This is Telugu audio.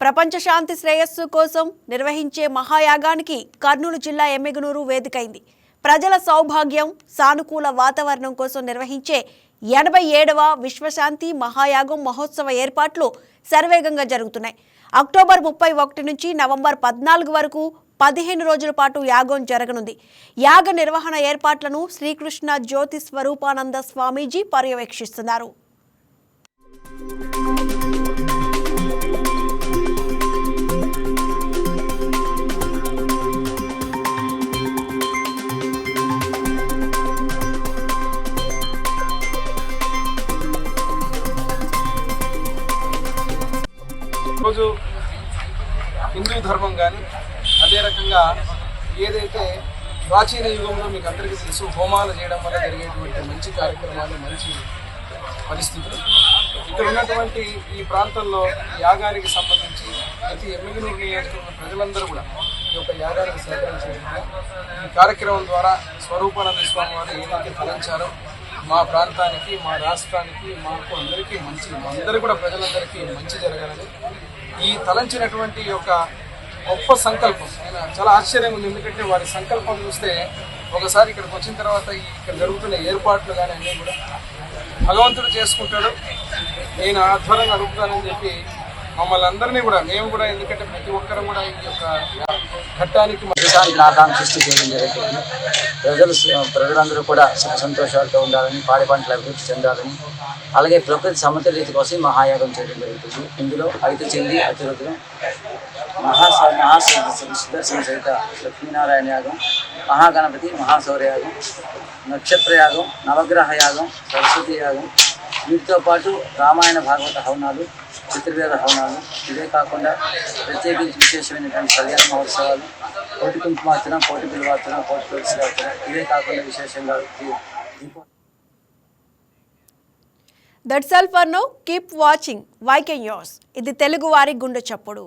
ప్రపంచ శాంతి శ్రేయస్సు కోసం నిర్వహించే మహాయాగానికి కర్నూలు జిల్లా ఎమ్మెగనూరు వేదికైంది. ప్రజల సౌభాగ్యం సానుకూల వాతావరణం కోసం నిర్వహించే ఎనభై ఏడవ విశ్వశాంతి మహాయాగం మహోత్సవ ఏర్పాట్లు శరవేగంగా జరుగుతున్నాయి. అక్టోబర్ ముప్పై ఒకటి నుంచి నవంబర్ పద్నాలుగు వరకు పదిహేను రోజుల పాటు యాగం జరగనుంది. యాగ నిర్వహణ ఏర్పాట్లను శ్రీకృష్ణ జ్యోతి స్వరూపానంద స్వామీజీ పర్యవేక్షిస్తున్నారు. ఈరోజు హిందూ ధర్మం కానీ అదే రకంగా ఏదైతే ప్రాచీన యుగంలో మీకు అందరికీ తెలుసు హోమాలు చేయడం వల్ల జరిగేటువంటి మంచి కార్యక్రమాలు మంచి పరిస్థితులు. ఇక్కడ ఉన్నటువంటి ఈ ప్రాంతంలో యాగానికి సంబంధించి ప్రతి ఎమ్మిగనూరు నియోజకవర్గ ప్రజలందరూ కూడా ఈ యొక్క యాగానికి సహకరించే ఈ కార్యక్రమం ద్వారా స్వరూపానంద స్వామి వారు ఏదైతే తలంచారో మా ప్రాంతానికి మా రాష్ట్రానికి మాకు అందరికీ మంచి అందరూ కూడా ప్రజలందరికీ మంచి జరగాలని ఈ తలంచినటువంటి యొక్క గొప్ప సంకల్పం. ఆయన చాలా ఆశ్చర్యంగా ఉంది. ఎందుకంటే వారి సంకల్పం చూస్తే ఒకసారి ఇక్కడికి వచ్చిన తర్వాత ఇక్కడ జరుగుతున్న ఏర్పాట్లు కానీ అన్నీ కూడా భగవంతుడు చేసుకుంటాడు. నేను ఆధ్వర్యంగా అడుగుతానని చెప్పి మమ్మల్ని అందరినీ కూడా మేము కూడా ఎందుకంటే ప్రతి ఒక్కరు కూడా ఈ యొక్క ఘట్టానికి ప్రశాంతి ఆకాంక్షిస్తూ చేయడం జరుగుతుంది ప్రజలు ప్రజలందరూ కూడా సుఖ సంతోషాలతో ఉండాలని పాడి పంటలు అభివృద్ధి చెందాలని అలాగే ప్రకృతి సమతుల్యత కోసం మహాయాగం చేయడం జరుగుతుంది. ఇందులో ఐదు చెంది అతిరుద్రం మహాస మహా సుదర్శన లక్ష్మీనారాయణ యాగం మహాగణపతి మహాశౌర్య నక్షత్రయాగం నక్షత్ర యాగం నవగ్రహ యాగం సరస్వతి యాగం వీటితో పాటు రామాయణ భాగవత హవనాలు చతుర్వేద హవనాలు. ఇవే కాకుండా ప్రత్యేకించి విశేషమైనటువంటి కళ్యాణ మహోత్సవాలు కోటి కుంకుమార్చన కోటి పిలువార్చన కోటి తులసి తులసివార్చన ఇదే కాకుండా విశేషంగా దీ- దీప. That's all for now keep watching YK yours ఇది తెలుగు వారి గుండె చప్పుడు.